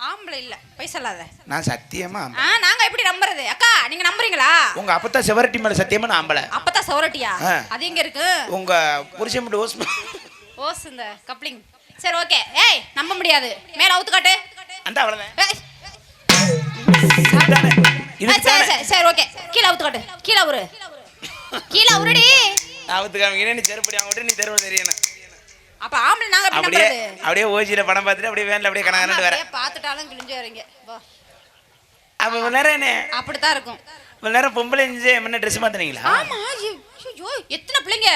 ஆம்பளை இல்ல. போய் சொல்லாத. நான் சத்தியமா. ஆ நாங்க எப்படி நம்புறது? அக்கா நீங்க நம்புறீங்களா? உங்க அப்பத்தா செவரட்டி மேல சத்தியமா நான் ஆம்பளை. அப்பதான் சௌரட்டியா ஆ. அது எங்க இருக்கு? உங்க புருஷன் மட்டும் ஓஸ் ஓஸ் இந்த கப்ளிங். சரி ஓகே. ஏய் நம்ப முடியாது. மேல அவுத்து காட்டு. அந்த அவ்வளவுதான்? சரி? சரி சரி ஓகே. கீழே அவுத்து காட்டு. கீழே உரு கீழே உருடி ஆபத்து காமிக்கிறேன் நீ செருப்படி அவங்க நீ தெருவு தெரியணும். அப்ப ஆம்பளை நாங்க அப்படியே அப்படியே ஓஜியில படம் பார்த்துட்டு அப்படியே வேன்ல அப்படியே கணக்கு வர பார்த்துட்டாலும் கிழிஞ்சு வரீங்க. அப்ப இவ்வளவு நேரம் என்ன? அப்படித்தான் இருக்கும். இவ்வளவு நேரம் பொம்பளை இருந்துச்சு என்ன ட்ரெஸ் மாத்தினீங்களா? ஆமா ஐயோ, எத்தனை பிள்ளைங்க?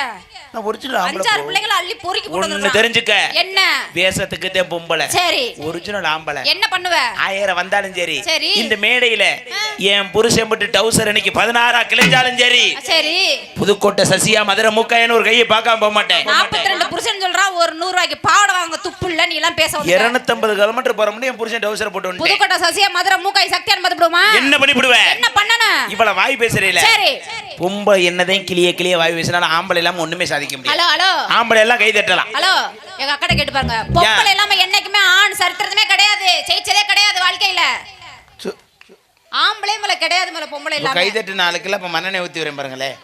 நான் ஒரிஜினல் ஆம்பளை அஞ்சாறு. பிள்ளைங்களை அள்ளி பொறுக்கி போட்டு. தெரிஞ்சுக்க. என்ன? வேஷத்துக்கு தான் பொம்பளை. சரி. ஒரிஜினல் ஆம்பளை. என்ன பண்ணுவ? ஆயிரம் வந்தாலும் சரி. சரி. இந்த மேடையில என் புருஷன் மட்டும் டவுசர் அன்னைக்கு பதினாறா கிழிஞ்சாலும் சரி. சரி. புதுக்கோட்டை சசியா மதுரை மூக்காயன்னு ஒரு கையை பார்க்காம போக மாட்டேன். நாற்பத்தி ரெண்டு ஒரு நூறு ரூபாய்க்கு பாவடை வாங்க துப்பு இல்ல நீ எல்லாம் பேச. இருநூத்தம்பது கிலோமீட்டர் போற முடியும் என் புருஷன் டவுசர் போட்டு புதுக்கோட்டை சசியா மதுரை மூக்காய் சக்தியான் மதிப்பிடுமா என்ன பண்ணி விடுவேன் என்ன பண்ணணும் இவ்வளவு வாய் பேசுறீல. சரி. பொம்பளை என்னதான் கிளிய கிளிய வாய் பேசினாலும் ஆம்பளை இல்லாம ஒண்ணுமே சாதிக்க முடியாது. Hello hello. ஆம்பளை எல்லாம் கை தட்டலாம். ஹலோ எங்க அக்கட கேட்டு பாருங்க. பொம்பளை இல்லாம என்னைக்குமே ஆண் சரித்திரமே கிடையாது. ஜெயிச்சதே கிடையாது வாழ்க்கையில. ஆம்பளை மேல கிடையாது மேல பொம்பளை இல்லாம கை தட்டு நாளுக்குள்ள இப்ப மண்ணெண்ணெய் ஊத்தி வரேன் பாருங்களேன்.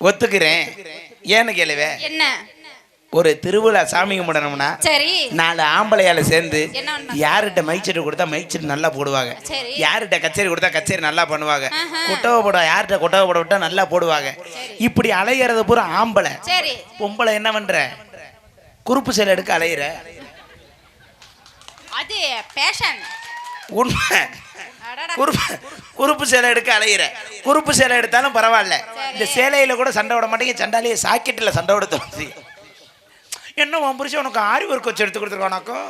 ஒத்துக்கிறேன். ஏன்னு கேளுவே? என்ன? ஒரு திருவிழா சாமி கும்பிடணும்னா சரி. நாலு ஆம்பளையால சேர்ந்து? யார்கிட்ட மைக் செட்டு கொடுத்தா மைக் செட்டு நல்லா போடுவாங்க. யார்கிட்ட கச்சேரி கொடுத்தா கச்சேரி நல்லா பண்ணுவாங்க. குட்டவை போட யார்கிட்ட குட்டவை போட விட்டா நல்லா போடுவாங்க. இப்படி அலையிறது பூரா ஆம்பளை. பொம்பளை என்ன பண்ற? குறுப்பு சேலை எடுக்க அலையிற. அது பேஷன் உண்மை. குறுப்பு குறுப்பு சேலை எடுக்க அலையிற. குறுப்பு சேலை எடுத்தாலும் பரவாயில்ல. இந்த சேலையில கூட சண்டை விட மாட்டேங்க. சண்டாலேயே சாக்கெட்டில் சண்டை விட தோணுது என்ன உன் புருஷன் உனக்கு ஆரி ஒர்க் வச்சு எடுத்து கொடுத்துருக்கானாக்கும்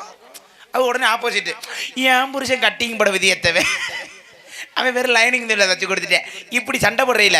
அது உடனே ஆப்போசிட் என் புருஷன் கட்டிங் பட விதியத்தவன். அவன் வெறும் லைனிங் தச்சு கொடுத்துட்டேன். இப்படி சண்டை போடுறையில